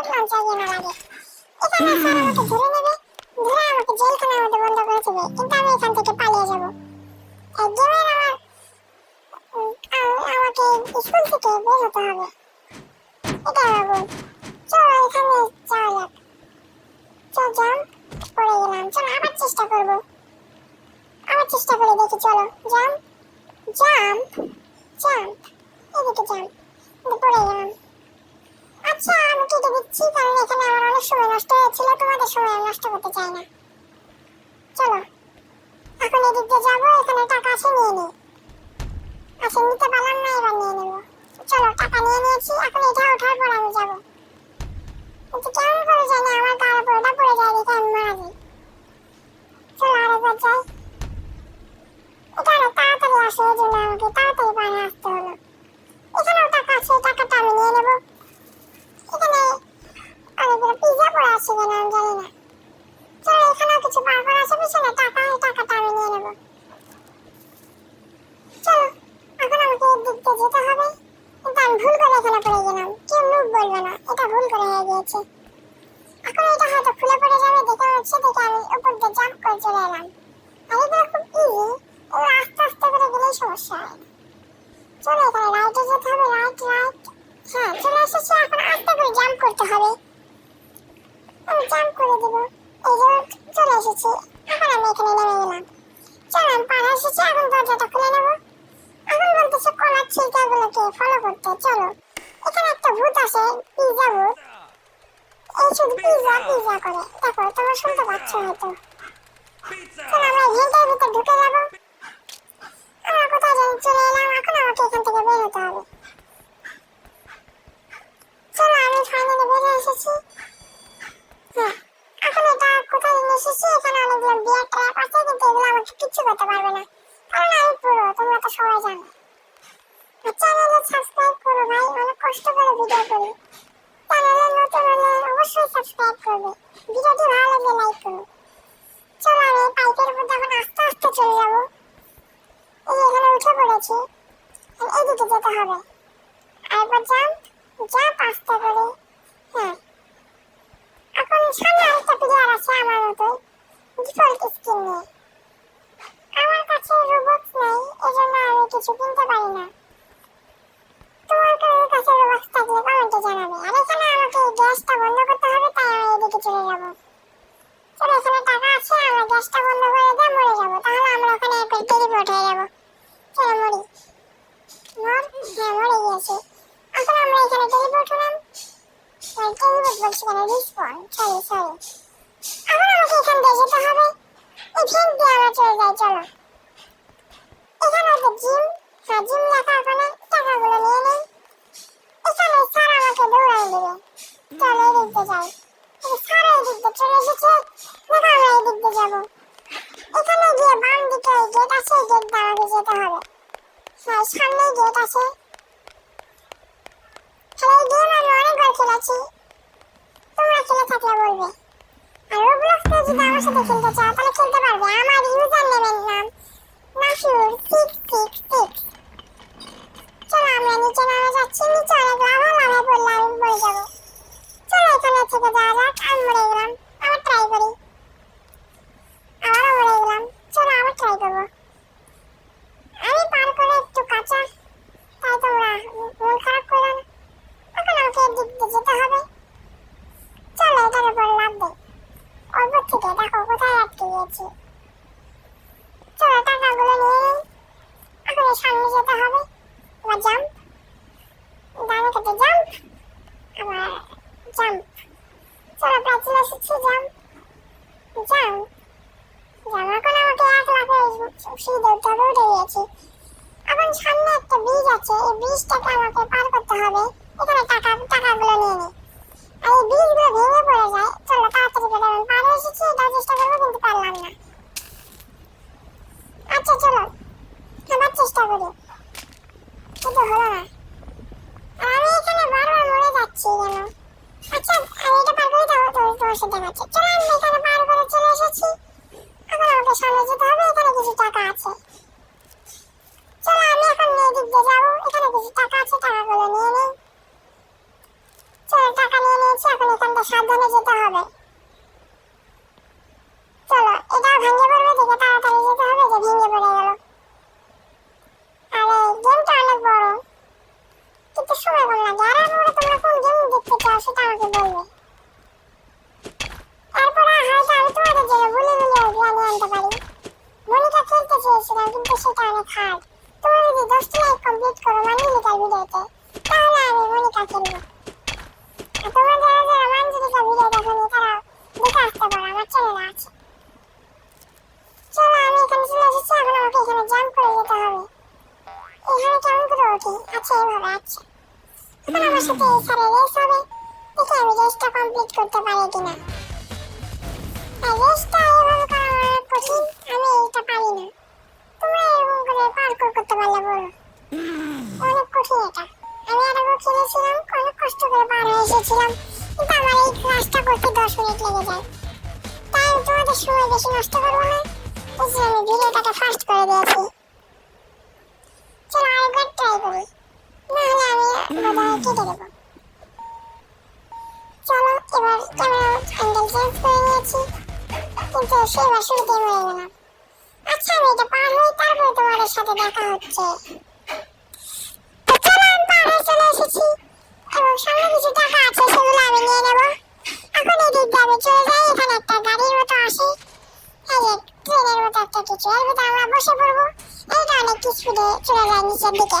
Locket launcher কেনা লাগে এখানে স্যার আমাকে ধরে নেবে ধরে আমাকে জেলখানার মধ্যে বন্ধ করে দেবে কিন্তু আমি এখান থেকে পালিয়ে যাব গেমের আমার আমাকে স্কুল থেকে বের হতে হবে এটা আমার ভুল চলো এখানে যাওয়া যাক চল জাম্প পড়ে গেলাম চল আবার চেষ্টা করব আবার চেষ্টা করে দেখি চলো জাম্প জাম্প জাম্প এদিকে জাম্প পড়ে গেলাম আচ্ছা আমি কেটে দিচ্ছি কারণ এখানে আমার অনেক সময় নষ্ট হয়েছিল, তোমাদের সময় নষ্ট করতে চাই না। চলো, এখন এদিক দিয়ে যাব, এখানে টাকা আছে, নিয়ে নিই আচ্ছা নিতে পারলাম না, এবার নিয়ে নেব। চলো, টাকা নিয়ে নিয়েছি, এখন এটা ওঠার পর আমি যাব। কিন্তু কেমন করে জানি, আমার গায়ের উপর ওটা পড়ে যায় দেখে আমি মারা যাই। চলো আরেকবার যাই। এটা অনেক তাড়াতাড়ি আসে, এই জন্য আমাকে তাড়াতাড়ি পানি আসতে হলো। এখানেও টাকা আছে টাকাটা আমি নিয়ে নেব এখানে অনেকগুলো পিজা পড়ে আছে কেন আমি জানি না চলো এখানেও কিছু বার করা আছে পিছনে টাকা এই টাকাটা আমি নিয়ে নেব চলো এখন আমাকে এর দিক দিয়ে যেতে হবে কিন্তু আমি ভুল করে এখানে পড়ে গেলাম কেউ মুখ বলবে না এটা ভুল করে হয়ে গিয়েছে এখন এটা হয়তো খুলে পড়ে যাবে দেখে হচ্ছে দেখে আমি উপর দিয়ে জাম্প করে চলে এলাম আর এগুলো খুব ইজি এগুলো আস্তে আস্তে করে গেলেই সমস্যা হয় না চলো এখানে রাইটে যেতে হবে রাইট রাইট হ্যাঁ চলে এসেছি এখন আস্তে করে জাম্প করতে হবে আমি জাম্প করে দেব এই যে চলে এসেছি এখন আমি এখানে নেমে গেলাম চলো আমি পাড়া এসেছি এখন দরজাটা খুলে নেব এখন বলতেছে কলার ছিলকাগুলোকে ফলো করতে চলো এখানে একটা ভূত আছে পিজা ভূত। এই শুধু পিজা পিজা করে। দেখো, তোমরা শুনতে পাচ্ছ হয়তো। চলো আমরা ঘেন্টার ভিতর ঢুকে যাব। আমরা কোথায় জানি, চলে এলাম। এখন আমাকে এখান থেকে বের হতে হবে। চলো, আমি ফাইনালি বেরিয়ে এসেছি। হ্যাঁ এখন এটা কোথায় জানি এসেছি এখানে অনেকগুলো বিয়ার ট্র্যাপ আছে কিন্তু এগুলো আমাকে কিচ্ছু করতে পারবে না কারণ আমি পুরো তোমরা তো সবাই জানো আর চ্যানেলে সাবস্ক্রাইব করো ভাই অনেক কষ্ট করে ভিডিও করি চ্যানেলে নতুন হলে অবশ্যই সাবস্ক্রাইব করবে ভিডিওটি ভালো লাগলে লাইক করো চলো আমি এই পাইপের উপর এখন আস্তে আস্তে চলে যাব এই যে এখানে উঠে পড়েছি আর এদিকে যেতে হবে। আরেকবার জাম্প জাম্প আস্তে করে হ্যাঁ। এখন সামনে আরেকটা প্লেয়ার আছে আমার মতোই, ডিফল্ট স্কিন নিয়ে। আমার কাছে রোবট নেই, এজন্য আমি কিছু কিনতে পারি না। তোমার কাছে রোবট থাকলে কমেন্টে জানাবে। আর এখানে আমাকে গ্যাসটা বন্ধ করতে হবে, তাই আমি এদিকে চলে যাব। চলো, এখানে টাকা আছে, আমরা গ্যাসটা বন্ধ করে দিয়ে মরে যাব। তাহলে আমরা ওখানে একবার টেলিপোর্ট হয়ে যাব। চলো, মরি। মর হ্যাঁ মরে গিয়েছি। এখন আমরা এখানে টেলিপোর্ট হলাম টেলিপোর্ট বলছি কেন রিস্পন সরি সরি এখন আমাকে এখান দিয়ে যেতে হবে। এই ভেন্ট দিয়ে আমরা চলে যাই, চলো। এখানে একটা জিম হ্যাঁ গিয়ে বাম দিকে গেট আছে গেট দিয়ে যেতে হবে। হ্যাঁ সামনেই গেট আছে হ্যাঁ এই গেম আমি অনেকবার খেলেছি তোমরা খেলে থাকলে বলবে আর রোবলক্সে যদি আমার সাথে খেলতে চাও তাহলে খেলতে পারবে আমার ইউজার নেমের নাম নাফিউর সিক্স সিক্স সিক্স চলো আমরা নিচে নামে যাচ্ছি নিচে অনেক লাভা লাভায় পড়লে আমি মরে যাব চলো এখানে থেকে যাওয়া যাক আমি মরে গেলাম। আবার ট্রাই করি আবারও মরে গেলাম চলো আবার ট্রাই করব আমি পার করে একটু কাঁচা তাই তোমরা মন খারাপ করো না এখন আমাকে এদিক দিয়ে যেতে হবে চলো এটার উপর লাভ দেই অল্প থেকে দেখো কোথায় আটকে গিয়েছি চলো টাকাগুলো নিয়ে নিই এখন এই সামনে যেতে হবে। এবার জাম্প ডানে কেটে জাম্প আবার জাম্প চলো প্রায় এসেছি জাম্প জাম্প এখন আমাকে এক সিঁড়ি উঠতে হবে, উঠে গিয়েছি। এখন সামনে একটা ব্রিজ আছে, এই ব্রিজটাকে আমাকে পার করতে হবে। এখানে টাকা, টাকাগুলো নিয়ে নিই আর এই ব্রিজগুলো ভেঙে পড়ে যায় চলো তাড়াতাড়ি করে আমি পার হয়ে এসেছি এটাও চেষ্টা করব কিন্তু পারলাম না আচ্ছা চলো আবার চেষ্টা করি কিন্তু হলো না আর আমি এখানে বারবার মরে যাচ্ছি কেন আচ্ছা আমি এটা পার করে যাব তো তোমার সাথে দেখাচ্ছি চলো আমি এখানে পার করে চলে এসেছি এখন আমাকে সামনে যেতে হবে এখানে কিছু টাকা আছে হবে চলো এটাও ভেঙে পড়বে দেখে তাড়াতাড়ি যেতে হবে যে ভেঙে পড়ে গেল আরে গেমটা অনেক বড় কিন্তু সময় কম লাগে আর আমরা তোমরা কোন চাও সেটা আমাকে বলবে তারপরে হয়তো আমি তোমাদের জন্য বলে বলে বিরিয়ানি আনতে পারি। মনিকা খেলতে চেয়েছিলাম, কিন্তু সেটা অনেক হার্ড তোমরা যদি দশটি লাইক কমপ্লিট করো মানজিলিকার ভিডিওতে, তাহলে আমি মনিকা খেলব। আর তোমরা যারা যারা মানজিলিকার ভিডিও দেখোনি তারা দেখে আসতে পারো, আমার চ্যানেলে আছে। চলো আমি এখানে চলে এসেছি, এখন আমাকে এখানে জাম্প করে যেতে হবে। এখানে কেমন করে উঠি আচ্ছা এইভাবে আচ্ছা। এখন আমার সাথে এই স্যারের রেস হবে দেখি আমি রেসটা কমপ্লিট করতে পারি কিনা রেসটা এইভাবে করা আমার কঠিন আমি এইটা পারি না তোমরা এরকম করে পার্কুর করতে পারলে বলো অনেক কঠিন এটা আমি আগে খেলেছিলাম অনেক কষ্ট করে পার হয়ে এসেছিলাম কিন্তু আমার এই ক্লাসটা করতে দশ মিনিট লেগে যায় তাই তোমাদের সময় বেশি নষ্ট করব না এই আমি ভিডিওটাকে ফাস্ট করে দিয়েছি চলো আরেকবার ট্রাই করি না চলো এবার ক্যামেরা অ্যাঙ্গেল চেঞ্জ করে নিয়েছি কিন্তু মরে গেলাম আচ্ছা আমি এটা পার হই তারপরে সাথে দেখা হচ্ছে তো চলো এসেছি এবং সামনে কিছু টাকা আছে সেগুলো আমি নিয়ে নেব এখন এখানে একটা গাড়ির মতো আসে এই যে ট্রেনের মতো একটা কিছু এর ভিতরে আমরা বসে পড়ব এইটা অনেক স্পিডে চলে যায় নিচের দিকে।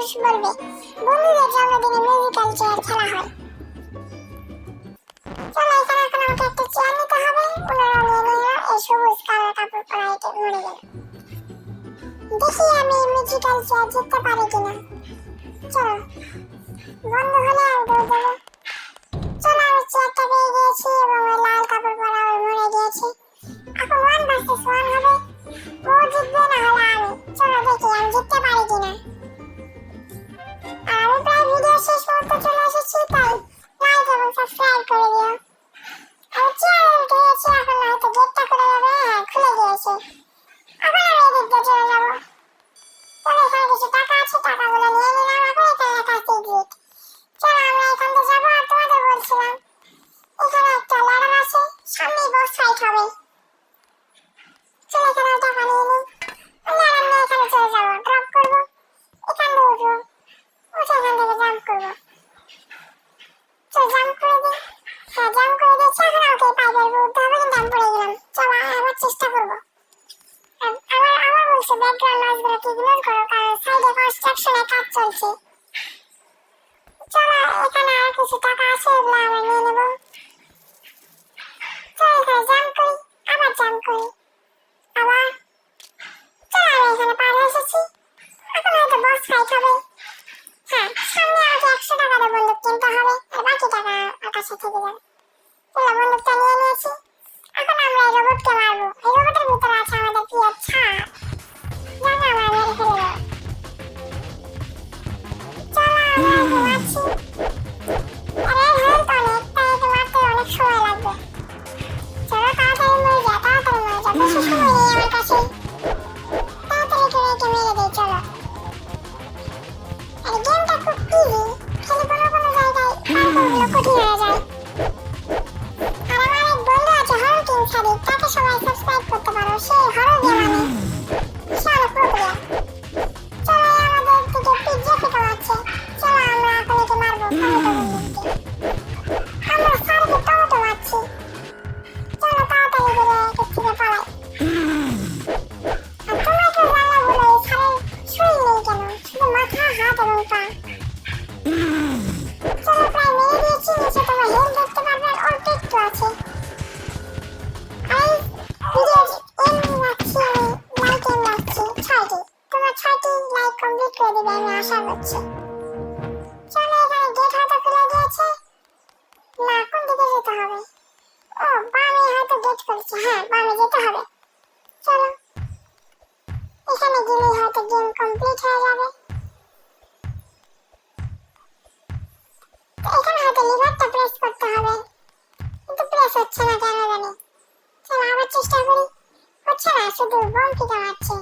খেলেছো বলবে। বন্ধুদের জন্মদিনে মিউজিক্যাল চেয়ার খেলা হয়। চলো, এখানে এখন আমাকে একটা চেয়ার নিতে হবে। ওনারা নিয়ে নিল এই সবুজ কালো কাপড় পরা এটা মরে গেল। দেখি আমি মিউজিক্যাল চেয়ার জিততে পারি কিনা। চলো, বন্ধ হলে আর দৌড় দেবো। আকাশে থেকে গেলেই গেম কমপ্লিট হয়ে যাবে। এখানে হয়তো লিভারটা প্রেস করতে হবে। কিন্তু প্রেস হচ্ছে না কেন জানি। চলো আবার চেষ্টা করি। হচ্ছে না, শুধু বম মারছে